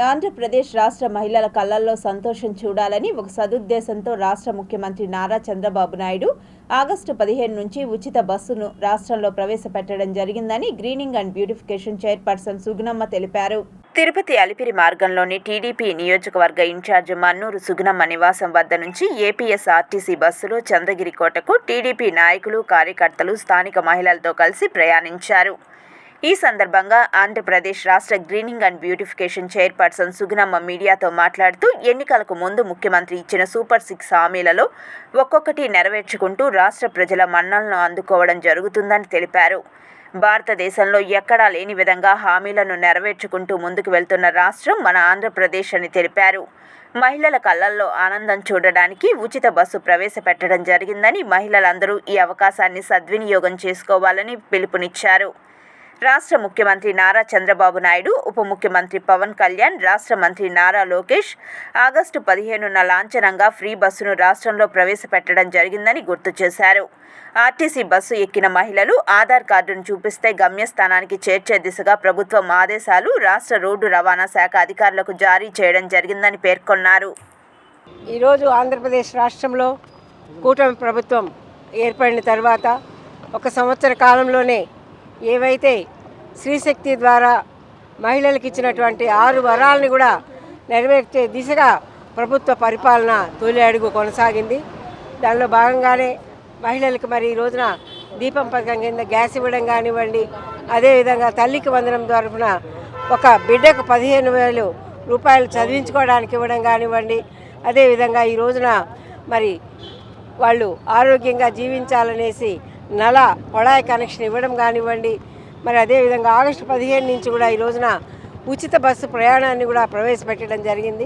ఆంధ్రప్రదేశ్ రాష్ట్ర మహిళల కళ్ళల్లో సంతోషం చూడాలని ఒక సదుద్దేశంతో రాష్ట్ర ముఖ్యమంత్రి నారా చంద్రబాబు నాయుడు ఆగస్టు పదిహేను నుంచి ఉచిత బస్సును రాష్ట్రంలో ప్రవేశపెట్టడం జరిగిందని greening and beautification chairperson Sugunamma తెలిపారు. తిరుపతి అలిపిరి మార్గంలోని టీడీపీ నియోజకవర్గ ఇన్ఛార్జ్ మన్నూరు సుగుణమ్మ నివాసం వద్ద నుంచి ఏపీఎస్ ఆర్టీసీ బస్సులో చంద్రగిరి కోటకు టీడీపీ నాయకులు కార్యకర్తలు స్థానిక మహిళలతో కలిసి ప్రయాణించారు. ఈ సందర్భంగా ఆంధ్రప్రదేశ్ రాష్ట్ర greening and beautification chairperson Sugunamma మీడియాతో మాట్లాడుతూ ఎన్నికలకు ముందు ముఖ్యమంత్రి ఇచ్చిన సూపర్ సిక్స్ హామీలలో ఒక్కొక్కటి నెరవేర్చుకుంటూ రాష్ట్ర ప్రజల మన్నలను అందుకోవడం జరుగుతుందని తెలిపారు. భారతదేశంలో ఎక్కడా లేని విధంగా హామీలను నెరవేర్చుకుంటూ ముందుకు వెళ్తున్న రాష్ట్రం మన ఆంధ్రప్రదేశ్ అని తెలిపారు. మహిళల కళ్ళల్లో ఆనందం చూడడానికి ఉచిత బస్సు ప్రవేశపెట్టడం జరిగిందని మహిళలందరూ ఈ అవకాశాన్ని సద్వినియోగం చేసుకోవాలని పిలుపునిచ్చారు. రాష్ట్ర ముఖ్యమంత్రి నారా చంద్రబాబు నాయుడు ఉప ముఖ్యమంత్రి పవన్ కళ్యాణ్ రాష్ట్ర మంత్రి నారా లోకేష్ ఆగస్టు పదిహేనున లాంఛనంగా ఫ్రీ బస్సును రాష్ట్రంలో ప్రవేశపెట్టడం జరిగిందని గుర్తు చేశారు. ఆర్టీసీ బస్సు ఎక్కిన మహిళలు ఆధార్ కార్డును చూపిస్తే గమ్యస్థానానికి చేర్చే దిశగా ప్రభుత్వం ఆదేశాలు రాష్ట్ర రోడ్డు రవాణా శాఖ అధికారులకు జారీ చేయడం జరిగిందని పేర్కొన్నారు. ఈరోజు ఆంధ్రప్రదేశ్ రాష్ట్రంలో కూటమి ప్రభుత్వం ఏర్పడిన తర్వాత ఒక సంవత్సర కాలంలోనే ఏవైతే స్త్రీశక్తి ద్వారా మహిళలకు ఇచ్చినటువంటి ఆరు వరాలని కూడా నెరవేర్చే దిశగా ప్రభుత్వ పరిపాలన తొలి అడుగు కొనసాగింది. దానిలో భాగంగానే మహిళలకు మరి ఈ రోజున దీపం పథకం కింద గ్యాస్ ఇవ్వడం కానివ్వండి అదేవిధంగా తల్లికి వందనం తరఫున ఒక బిడ్డకు పదిహేను వేలు రూపాయలు చదివించుకోవడానికి ఇవ్వడం కానివ్వండి అదేవిధంగా ఈ రోజున మరి వాళ్ళు ఆరోగ్యంగా జీవించాలనేసి నల కొడాయి కనెక్షన్ ఇవ్వడం కానివ్వండి మరి అదేవిధంగా ఆగస్టు పదిహేను నుంచి కూడా ఈ రోజున ఉచిత బస్సు ప్రయాణాన్ని కూడా ప్రవేశపెట్టడం జరిగింది.